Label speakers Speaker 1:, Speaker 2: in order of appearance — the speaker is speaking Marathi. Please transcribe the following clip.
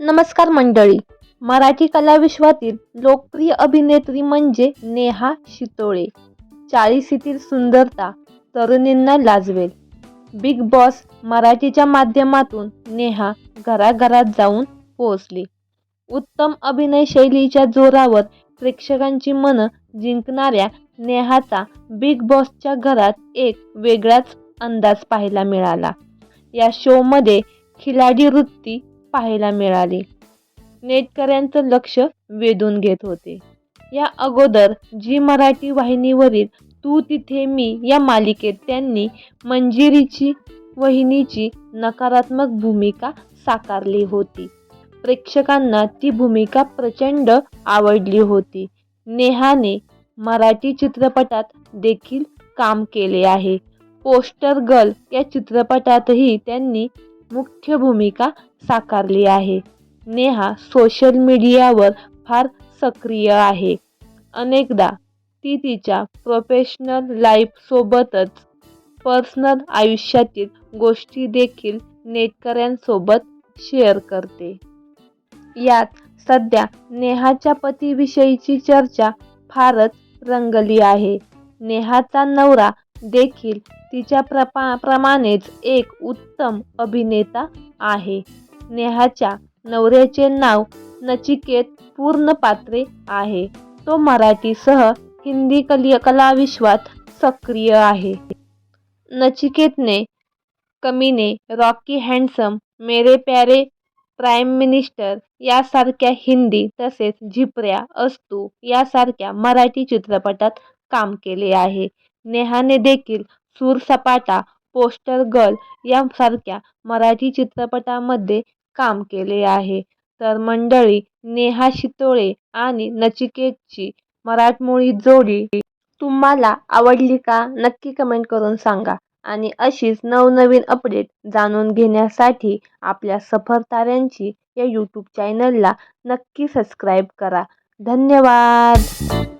Speaker 1: नमस्कार मंडळी. मराठी कलाविश्वातील लोकप्रिय अभिनेत्री म्हणजे नेहा शितोळे. चाळीसीतील सुंदरता तरुणींना लाजवेल. बिग बॉस मराठीच्या माध्यमातून नेहा घराघरात जाऊन पोहोचली. उत्तम अभिनय शैलीच्या जोरावर प्रेक्षकांची मनं जिंकणाऱ्या नेहाचा बिग बॉसच्या घरात एक वेगळाच अंदाज पाहायला मिळाला. या शोमध्ये खिलाडी वृत्ती पाहायला मिळाली. नेटकऱ्यांचं लक्ष वेधून घेत होते. या अगोदर जी मराठी वाहिनीवरील तू तिथे मी या मालिकेत त्यांनी मंजिरीची वहिनीची नकारात्मक भूमिका साकारली होती. प्रेक्षकांना ती भूमिका प्रचंड आवडली होती. नेहाने मराठी चित्रपटात देखील काम केले आहे. पोस्टर गर्ल या चित्रपटातही त्यांनी मुख्य भूमिका साकारली आहे. नेहा सोशल मीडियावर फार सक्रिय आहे. अनेकदा ती तिच्या प्रोफेशनल लाईफसोबतच पर्सनल आयुष्यातील गोष्टी देखील नेटकऱ्यांसोबत शेअर करते. यात सध्या नेहाच्या पतीविषयीची चर्चा फारच रंगली आहे. नेहाचा नवरा देखील तिच्या प्रपा प्रमाणेच एक उत्तम अभिनेता आहे. नेहाच्या नवऱ्याचे नाव नचिकेत पूर्णपात्रे आहे. तो मराठीसह हिंदी कलिय कलाविश्वात सक्रिय आहे. नचिकेतने कमीने रॉकी हँडसम मेरे प्यारे प्राईम मिनिस्टर यासारख्या हिंदी तसेच झिपऱ्या अस्तू यासारख्या मराठी चित्रपटात काम केले आहे. नेहाने देखील सूरसपाटा पोस्टर गर्ल यासारख्या मराठी चित्रपटामध्ये काम केले आहे. तर मंडळी नेहा शितोळे आणि नचिकेतची मराठमोळी जोडी तुम्हाला आवडली का नक्की कमेंट करून सांगा. आणि अशीच नवनवीन अपडेट जाणून घेण्यासाठी आपल्या सफर ताऱ्यांची या यूट्यूब चॅनलला नक्की सबस्क्राईब करा. धन्यवाद!